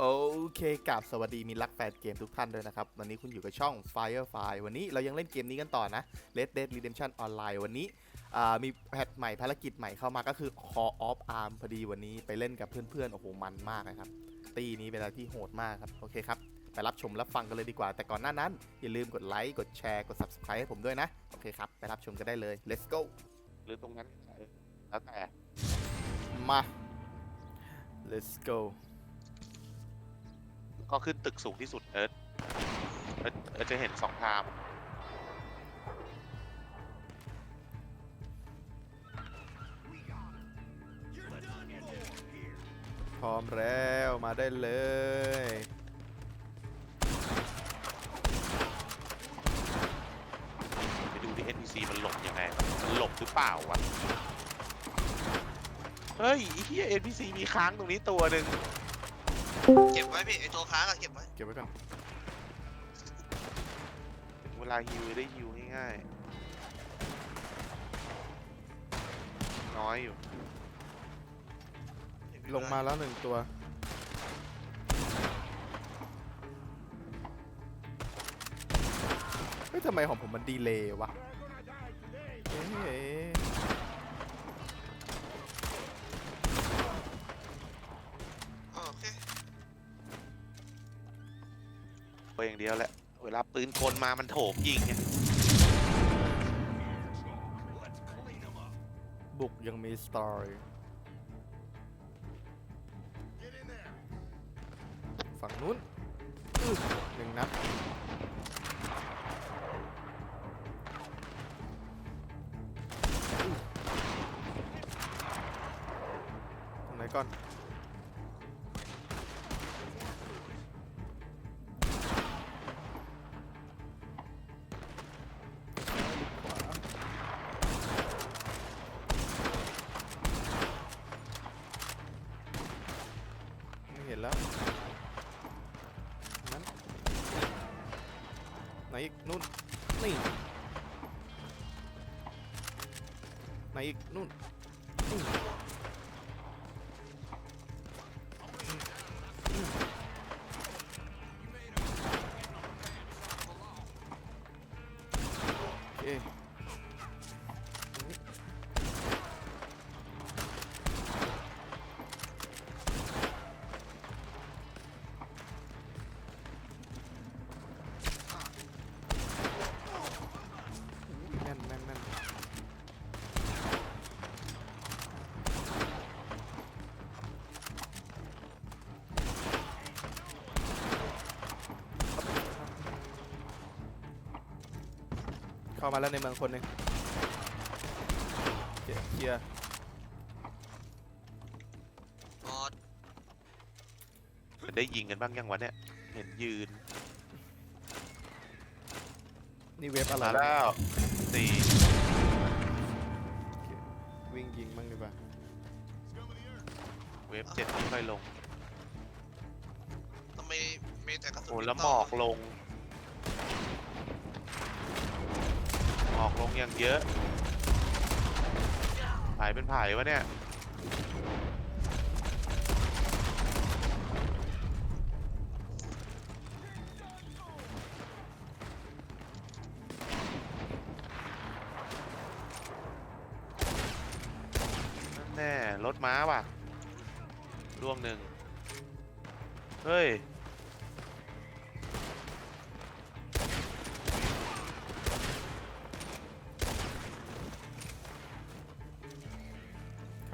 โอเคกับสวัสดีมีรักแฟนเกมทุกท่านด้วยนะครับ วันนี้คุณอยู่กับช่อง Firefly วันนี้เรายังเล่นเกมนี้กันต่อนะ Red Dead Redemption Online วันนี้อ่ามีแพทใหม่ภารกิจใหม่เข้ามาก็คือ Call of Arm พอดีวันนี้ไปเล่นกับเพื่อนๆ โอ้โห มันมากนะครับ ตีนี้เป็นอะไรที่โหดมากครับ โอเคครับ ไปรับชมรับฟังกันเลยดีกว่า แต่ก่อนหน้านั้น อย่าลืมกดไลค์กดแชร์กด Subscribe ให้ผมด้วยนะ โอเคครับ ไปรับชมกันได้เลย let's go หรือตรงนั้นเออแล้วแต่มา let's go ก็ขึ้นตึกสูงที่สุดเอิร์ธเอิร์ธเอิร์ธจะเห็นสองทางพร้อมแล้วมาได้เลย ไปดูที่ NPC มันหลบยังไงมันหลบหรือเปล่าวะ เฮ้ยไอ้เหี้ย NPC มีค้างตรงนี้ตัวหนึ่ง เก็บไว้พี่ไอตัวค้างอะเก็บไว้เก็บไว้ก่อนถึงเวลาฮิวได้ฮิวง่ายๆน้อยอยู่ ลงมาแล้วหนึ่งตัว เฮ้ยทำไมของผมมันดีเลย์วะ อย่างเดียวแหละ เวลาปืนกลมามันโถมยิงไงบุกยังมีสตอรี่ฝั่งนู้น อีกนู่นนี่ามาแล้วในเมืองคนหนึ่งโอเคเคลียร์บอสมันได้ยิงกันบ้างยังวะเนี่ย เห็นยืนนี่เว็บอะไรมาแล้วสี่วิ่งยิงบ้างดีกว่าเวฟเจ็ดไม่ค่อยลงทำไมมีแต่กระสุนโอ้แล้วหมต่อกลง ออกลงอย่างเยอะผายเป็นผายวะเนี่ย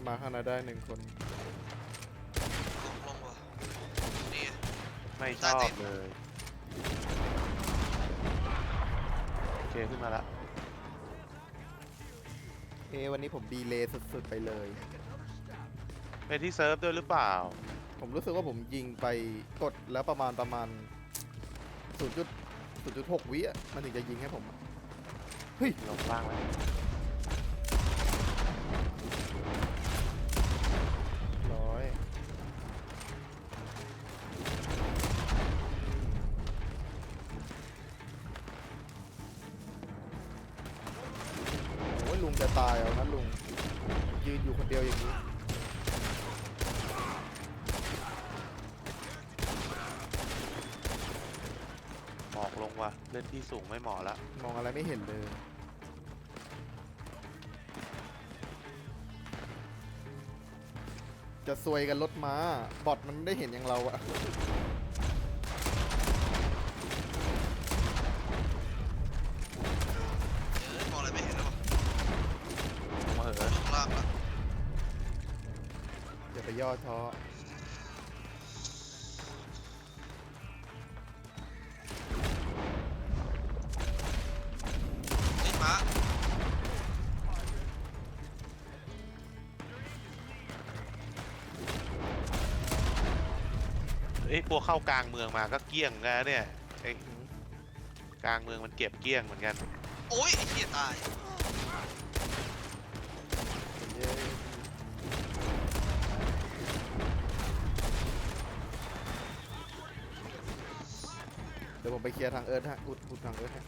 ามาข้างในได้หนึ่งคน ลงลงว่ะนี่ไม่ชอบเลย โอเค ขึ้นมาละ เอะวันนี้ผมดีเลย์สุดๆไปเลย เป็นที่เซิร์ฟด้วยหรือเปล่า ผมรู้สึกว่าผมยิงไปกดแล้วประมาณประมาณ 0. 0.6วิอะมันถึงจะยิงให้ผมอะเฮ้ยลงล่างแล้ว งจะตายเอานะลุงยืนอยู่คนเดียวอย่างนี้หมอกลงว่ะเล่นที่สูงไม่เหมาะละมองอะไรไม่เห็นเลยจะซวยกันรถม้า บอทมันไม่ได้เห็นอย่างเราอะ เอ้ยพวกเข้ากลางเมืองมาก็เกลี้ยงนะเนี่ยไอ้กลางเมืองมันเก็บเกลี้ยงเหมือนกัน โอ้ยไอ้เหี้ยตายเย้เดี๋ยวผมไปเคลียร์ทางเอิร์ธฮะอุดอุดทางเอิร์ธฮะ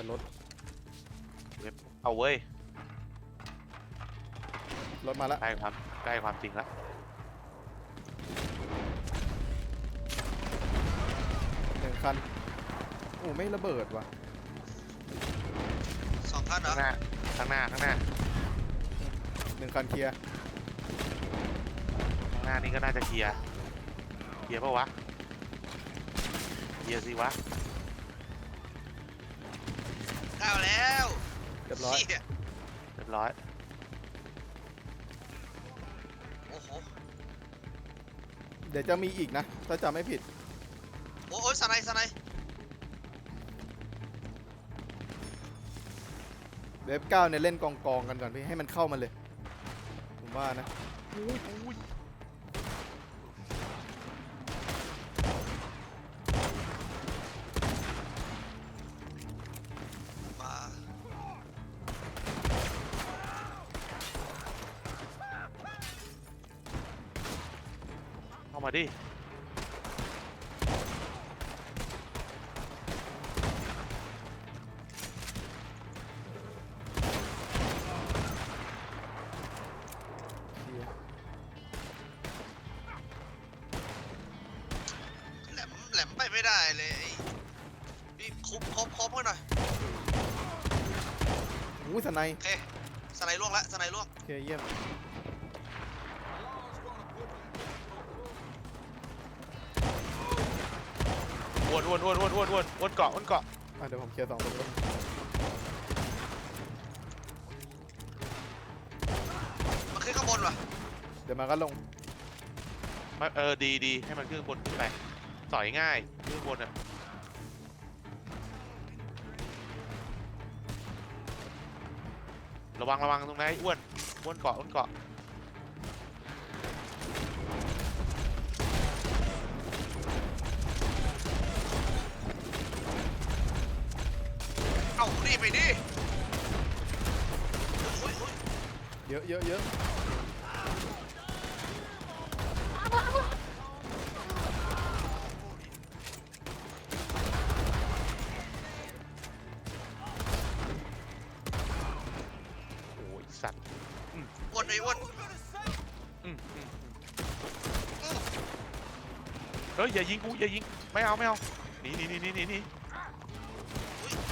ยร์รถ เอาเว้ย รถมาแล้วใกล้ความใกล้ความจริงละหนึ่งคัน โอ้ไม่ระเบิดว่ะ สองคันเหรข้าองหน้าข้างหน้าข้างหน้าหนึ่งคันเคลียร์ข้างหน้านี่ก็น่าจะเคลียร์เคลียร์ปะวะเคลียร์สิวะ เข้าแล้วเรียบร้อยเหี้ยเรียบร้อย โอ้โห เดี๋ยวจะมีอีกนะ ถ้าจำไม่ผิด โอ้โหสไนด์สไนด์เว็บเก้าเนี่ยเล่นกองกองๆกันก่อนพี่ ให้มันเข้ามาเลย ผมว่านะมา พี่คุบครบครบกันหน่อยอู้สไนด์โอเคสไนด์ล่วงละสไนด์ล่วงโอเคเยี่ยมอ้วนอ้วนอ้วนอ้วนอ้วนอ้วนอ้วนเกาะอ้วนเกาะอะเดี๋ยวผมเคลียร์สองคนก่อนมันขึ้นข้างบนว่ะเดี๋ยวมาก็ลงมาเออดีดีให้มันขึ้นบนขึ้นไปสอยง่ายขึ้นบนอะ ระวังระวังตรงนั้นไอ้อ้วนอ้วนเกาะอ้วนเกาะเอ้านี่ไปดิโอ้ยโอ้ยเยอะเยอะเยอะ อย่ายิงกูอย่ายิงไม่เอาไม่เอาหนีหนีหนีหนีหนีหนี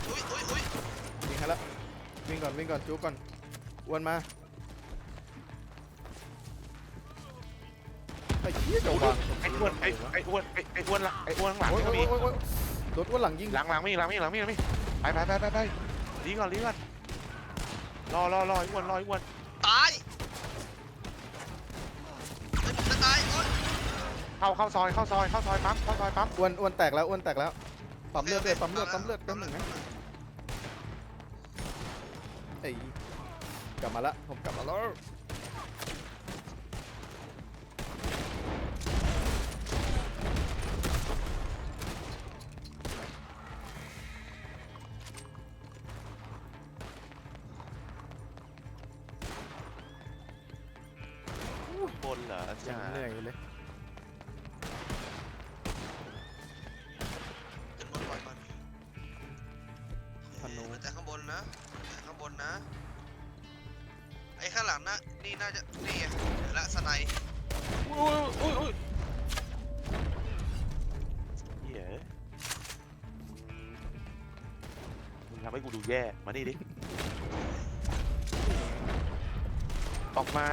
อุ้ยอุ้ยอุ้ยยิงให้แล้ววิ่งก่อนวิ่งก่อนจุกก่อนอ้วนมาไอ้เหี้ยจะวางไอ้อ้วนไอ้ไอ้อ้วนไอ้ไอ้อ้วนละไอ้อ้วนข้างหลังโอ้ยก็โอ้ยมีโอ้ยโอ้ยรถอ้วนหลังยิงหลังหลังมีหลังมีหลังมีหลังมีไปไปไปไปไปลีก่อนลีก่อนรอรอรอไอ้อ้วนรอไอ้อ้วนตาย เข้าเข้าซอยเข้าซอยเข้าซอยปั๊มเข้าซอยปั๊มอ้วนอ้วนแตกแล้วอ้วนแตกแล้วปั๊มเลือดเลยปั๊มเลือดปั๊มเลือดแป๊บหนึงนะไอ้ยกลับมาละผมกลับมาแล้วบนเหรอยัจ้างเหนื่อยเลยางหลังนะนี่น่าจะนี่ไงเดี๋ยวละสไนด์อุ้ยอุ้ยอุ้ยเหี้ยมึงทำให้กูดูแย่ มานี่ดิ ออกมา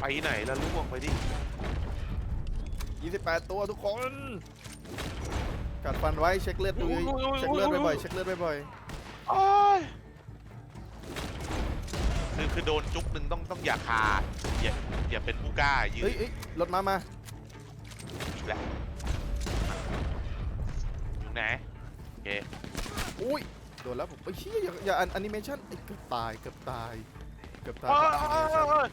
ไปไหนแล้วล่วงไปดิ 28 ตัวทุกคน กัดฟันไว้เช็คเลือดดูอุ้ยอุ้ยอุ้ยเช็คเลือดอุ้ยบ่อยๆเช็คเลือดบ่อยโอ้ยคือคือโดนจุกหนึ่งต้องต้องอย่าคาอย่าอย่าเป็นผู้กล้ายืๆนเฮ้ยเฮ้ยรถมามาอีกแล้วอยู่ไหนโอเคอุ้ยโดนแล้วผมไอ้ยเชี่ยอย่าอย่าแอนิเมชันไอ้เกือบตายเกือบตายเกือบตายโอ้ยกับโอ้แอยนิเมชั่นโอ้ย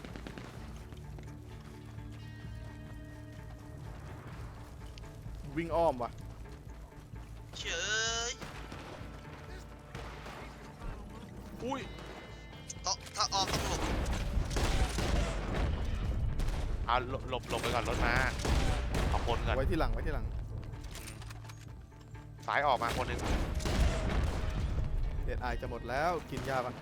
วิ่งอ้อมว่ะเฉย อุ้ยต้องถ้าออกต้องหลบเอาหลบหลบหลบไปก่อนรถมาขอบคนก่อนไว้ที่หลังไว้ที่หลังสายออกมาคนหนึ่งเด็ดไอจะหมดแล้วกินยาปะ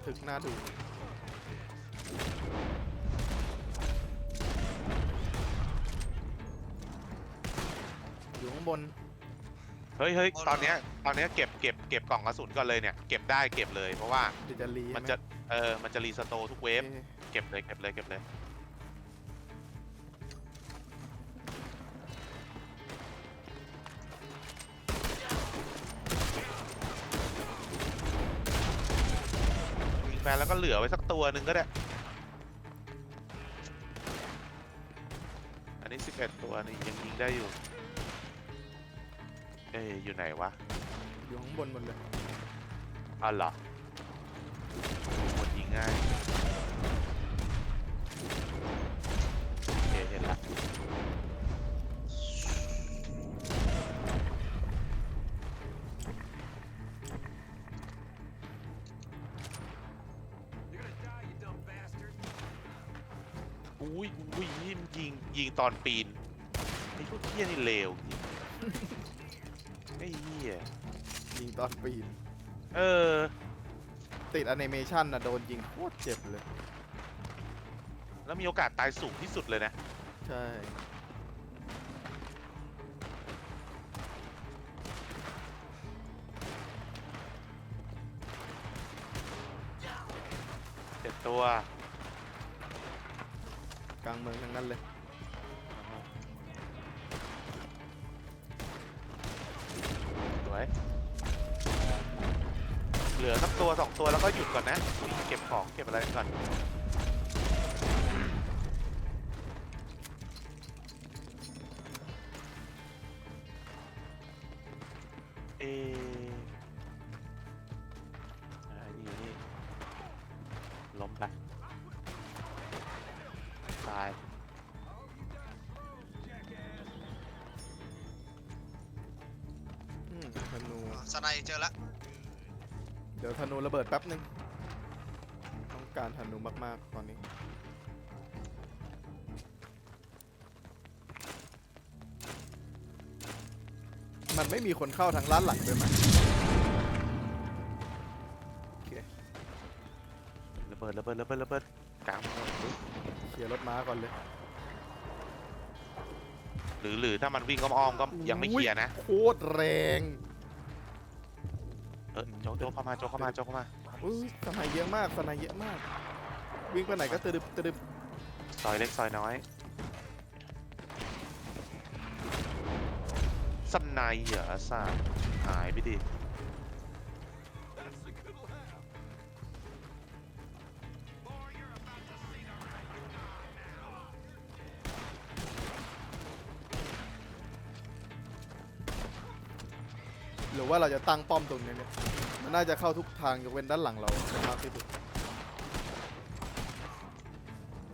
ระทึกหน้าดูอยู่ข้างบน เฮ้ยเฮ้ยตอนเนี้ยตอนเนี้ยเก็บเก็บเก็บกล่องกระสุนก่อนเลยเนี่ยเก็บได้เก็บเลยเพราะว่าเดี๋ยวจะรีมันจะเออมันจะรีสโตร์ทุกเวฟเอ๊ะเก็บเลยเก็บเลยเก็บเลย ก็เหลือไว้สักตัวหนึ่งก็ได้ อันนี้ 11 ตัวนี่ยังยิงได้อยู่ เอ้ยอยู่ไหนวะอยู่ข้างบนหมดเลยอ๋อเหรอหมดยิงง่าย อุ้ยอุ้ยยิงยิงยิงตอนปีนไอ้พวกเหี้ยนี่เลวจริงไอ้เหี้ยยิงตอนปีน เออ ติดแอนิเมชันนะโดนยิงโคตรเจ็บเลย แล้วมีโอกาสตายสูงที่สุดเลยนะ ใช่ เจ็ดตัว กลางเมืองทั้งนั้นเลยสวยเหลือสักตัวสองตัวแล้วก็หยุดก่อนนะ เก็บของเก็บอะไรก่อน สไนด์เจอละเดี๋ยวธนูระเบิดแป๊บนึง ต้องการธนูมากๆ ตอนนี้ มันไม่มีคนเข้าทางร้านหลังด้วยมั้ยระเบิดระเบิดระเบิดระเบิดกลางถนนดิเคลียร์รถม้าก่อนเลยหรือหรือถ้ามันวิ่งอ้อมๆก็ยังไม่เคลียร์นะ โคตรแรง เออโจกโจกเข้ามาโจกเข้ามาโจกเข้ามาอุ้ยสนายเยอะมากสนายเยอะมาก วิ่งไปไหนก็ตะดึบตะดึบซอยเล็กซอยน้อยสนายเหรอสาหายไปดิ ว่าเราจะตั้งป้อมตรงนี้เนี่ยมันน่าจะเข้าทุกทางยกเว้นด้านหลังเรามากที่สุด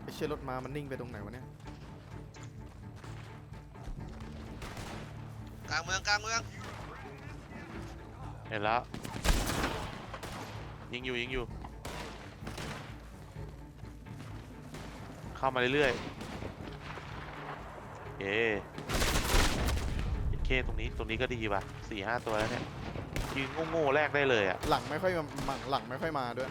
ไอเชี่ยรถมามันนิ่งไปตรงไหนวะเนี่ยกลางเมืองกลางเมืองเห็นแล้วยิงอยู่ยิงอยู่ เข้ามาเรื่อยๆเอ๊ เคตรงนี้ตรงนี้ก็ดีป่ะสี่ห้าตัวแล้วเนี่ยยืนโง่ๆแรกได้เลยอะหลังไม่ค่อยมาหลังไม่ค่อยมาด้วย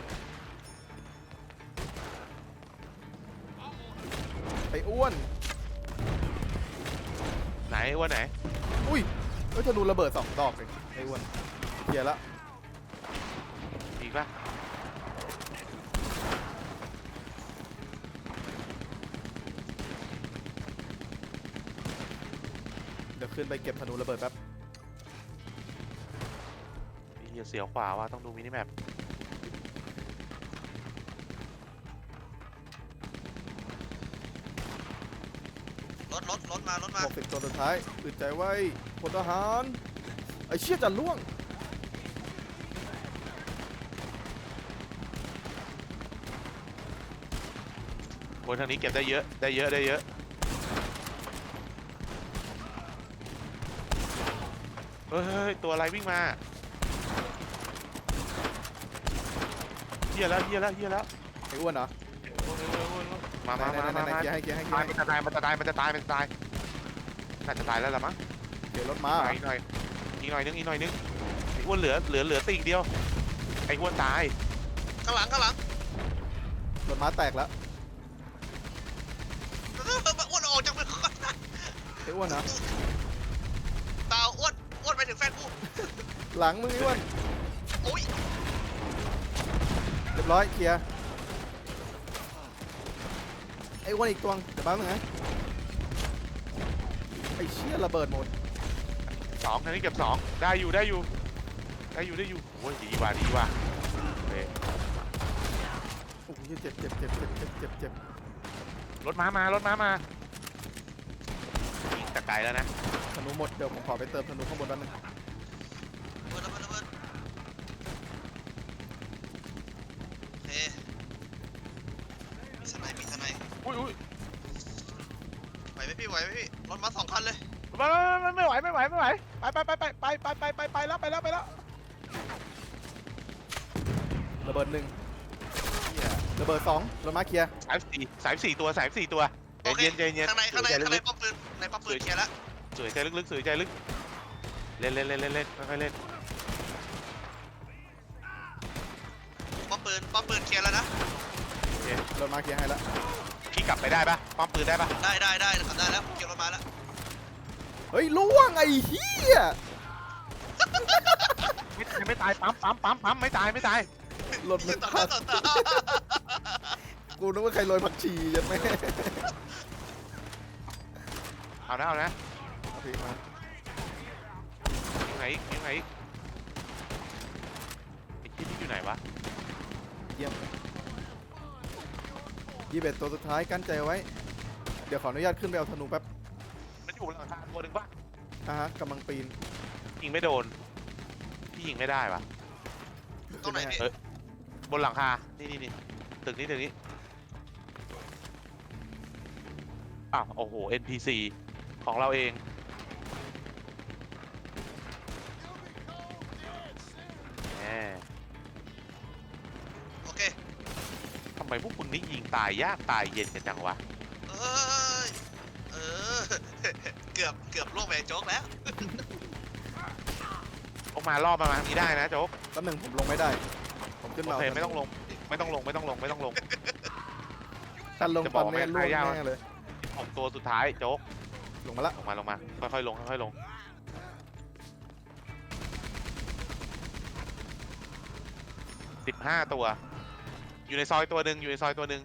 ไอ้อ้วน ไหนว่าไหน อุ้ยเอ้ยธนูระเบิดสองดอกเลยไอ้อ้วนเคลียร์ละอีกปะ เดี๋ยว ขึ้นไปเก็บธนูระเบิดแป๊บเฮียเสียวขวาว่าต้องดูมินิแมปรถรถรถมารถมาหกสิบตัวสุดท้ายอึดใจไว้พลทหาร ไอ้เชี่ยจะล่วง บนทางนี้เก็บได้เยอะ ได้เยอะ ได้เยอะเฮ้ยเฮ้ยเฮ้ยตัวอะไรวิ่งมาเฮียแล้วเฮียแล้วเฮียแล้วไอ้อ้วนเหรอโอ้ยโอ้ยโอ้ยโอ้ยมาไหนมาไหนมาไหนมาไหนมาเคลียร์ให้เคลียร์ให้เคลียตายร์ให้มันจะตายมันจะตายมันจะตายมันจะตายมันจะตายน่าจะตายแล้วล่ะมั้งเดี๋ยวรถม้าเหรออีกหน่อยอีกหน่อยนึงอีกหน่อยนึงไอ้อ้วนเหลือเหลือเหลือตีกเดียวไอ้อ้วนตายข้างหลังข้างหลังรถม้าแตกแล้วอ้วนออกจากเมืองก่อนไอ้อ้วนเหรอเปล่าอ้วน อ้วนไปถึงแฟนกูหลังมึงไอ้อ้วนโอ้ยเรียบร้อยเคลียร์ไอ้อ้วนอีกตัวงเดี๋ยวแป๊บนึงนะไอ้เชี่ยระเบิดหมดสองทางนี้เก็บสองได้อยู่ได้อยู่ ได้อยู่ได้อยู่โอ้ยดีว่ะดีว่ะเฮ้ยโอ้โหเจ็บเจ็บเจ็บเจ็บเจ็บเจ็บเจ็บรถม้ามารถม้ามายิงแต่ไกลแล้วนะ ธนูหมดเดี๋ยวผมขอไปเติมธนูข้างบนแป๊บนึงระเบิดระเบิดระเบิดโอเคมีสไนป์มีสไนป์อุ้ยอุ้ยไหวไหมพี่ไหวไหมพี่รถมาสองคันเลยไม่ไม่ไม่ไหวไม่ไหวไม่ไหวไปไปไปไปไปไปไปไปไปแล้วไปแล้วไปแล้วระเบิดหนึ่งเหี้ยระเบิดสองรถม้าเคลียร์สามสี่สามสี่ตัวสามสี่ตัวใจโอเคเย็นใจเย็นข้างในข้างในใจข้างในลึกป้อมปืนในป้อมปืนเคลียร์แล้วๆ สวยใจลึกๆสวยใจลึกเล่นเล่นเล่นเล่นเล่นค่อยๆเล่นป้อมปืนป้อมปืนเคลียร์แล้วนะรถม้าเคลียร์ให้แล้วขี่กลับไปได้ปะป้อมปืนได้ปะได้ได้ได้ทำได้แล้วเกี่ยวรถมาแล้วเฮ้ยล่วงไอ้เหี้ยไม่ตายไม่ตายปั๊มปั๊มปั๊มปั๊มไม่ตายไม่ตายรถมันต่อหพัน้างต่อตากูนึกว่าใครโรยผักชียัดไหมเอานะเอานะเอา พี่มาอยู่ไหนอีกอยู่ไหนอีกไอ้ที่นี่อยู่ไหนวะเยี่ยมยี่สิบเอ็ดตัวสุดท้ายกั้นใจไว้ เดี๋ยวขออนุญาตขึ้นไปเอาธนูแป๊บมันอยู่บนหลังคาตัวหนึ่งปะอะฮะกำลังปีนยิงไม่โดนพี่ยิงไม่ได้ปะตรงไหนพี่บนหลังคานี่นี่นี่ตึกนี้ตึกนี้อ้าวโอ้โห NPC ของเราเอง พวกคุณนี่ยิงตายยากตายเย็นกันจังวะ เอ้ยเออ เกือบเกือบล่วงไปโจ๊กแล้ว ออกมารอบมาทางนี้ได้นะโจ๊กแป๊บหนึงผมลงไม่ได้ ผมขึ้นโอมาเคเอาไม่ต้องลง ไม่ต้องลงไม่ต้องลงไม่ต้องลงกันลงจะตบออนกนี้ไม่ล่วงให้ยากแน่เลย ออกตัวสุดท้ายโจ๊ก ลงมาละลงมาลงมาค่อยๆลงค่อยๆลงสิบห้าตัว อยู่ในซอยตัวหนึ่งอยู่ในซอยตัวหนึ่ง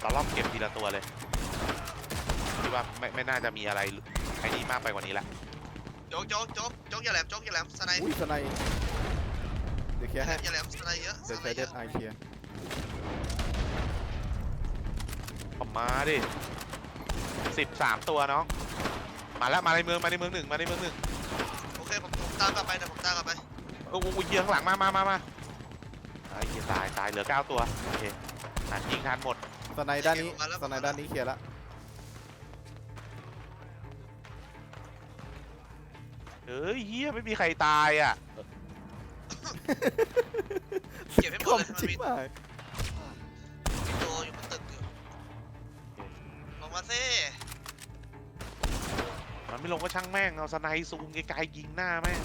เราล่อมเก็บทีละตัวเลยคิดว่าไม่ไม่น่าจะมีอะไรไอ้นี่มากไปกว่านี้ละโจ๊กโจ๊กโจ๊กโจ๊กอย่าแหลมโจ๊กอย่าแหลมสไนด์อุ้ยสไนด์เดี๋ยวเคลียร์ให้อย่าแหลมสไนด์เยอะสเดี๋ยวไนใช้ด์เดเยดอะไอเคลียร์ออกมาดิสิบสามตัวน้อง มาแล้วมาในเมืองมาในเมืองหนึ่งมาในเมืองหนึ่งโอเคผมผมตามกลับไปเดี๋ยวผมตามกลับไป โอ้โหเยียข้างหลังมามามามาไอ้เหี้ยตายตายเหลือเก้าตัวโอเคอะยิงทันหมดสไนด์ด้านนี้สไนด์ด้านนี้เคลียร์ละเฮ้ยเฮียไม่มีใครตายอะเก็บให้หมคดอมเลยมันชิบมีหายมีตัวอยู่บนตึกอยู่ลงมาเซ่มันไม่ลงก็ช่างแม่งเอาสไนด์ซูมไกลๆยิงหน้าแม่ง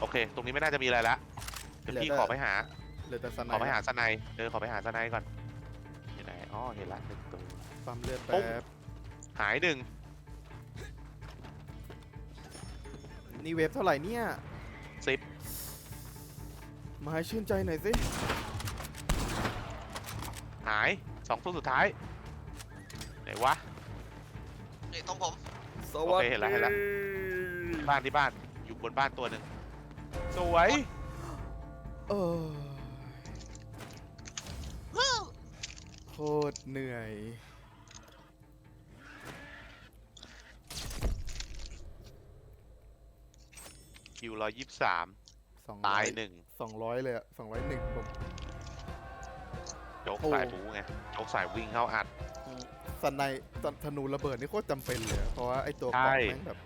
โอเค ตรงนี้ไม่น่าจะมีอะไรละเดี๋ยวพี่ขอไปหา เหลือแต่สไนขอไปด์หาสไนด์เออขอไปหาสไนด์ก่อนอยู่ไหนอ๋อเห็นละหนึ่งตัว ปั๊มเลือดปุ๊แป๊บ บหายหนึ่งนี่เวฟเท่าไหร่เนี่ยสิบมาให้ชื่นใจหน่อยสิหายสองตัวสุดท้ายไหนวะ นี่ตรงผม สวัสโอเคเห็นแล้วเห็นแล้วที่บ้านที่บ้านอยู่บนบ้านตัวหนึ่ง สวยเออโคตรเหนื่อย คิวร้อยยี่สิบสามสองตายร้อหนึ่งสองร้อยเลยอะสองร้อยหนึ่งผม โจ๊กโอ้ สายบูไงโจ๊กสายวิ่งเข้าอัดสไนด์ธนูระเบิดนี่โคตรจำเป็นเลยอะเพราะว่าไอตัวใช่กล่องแม่งแบบ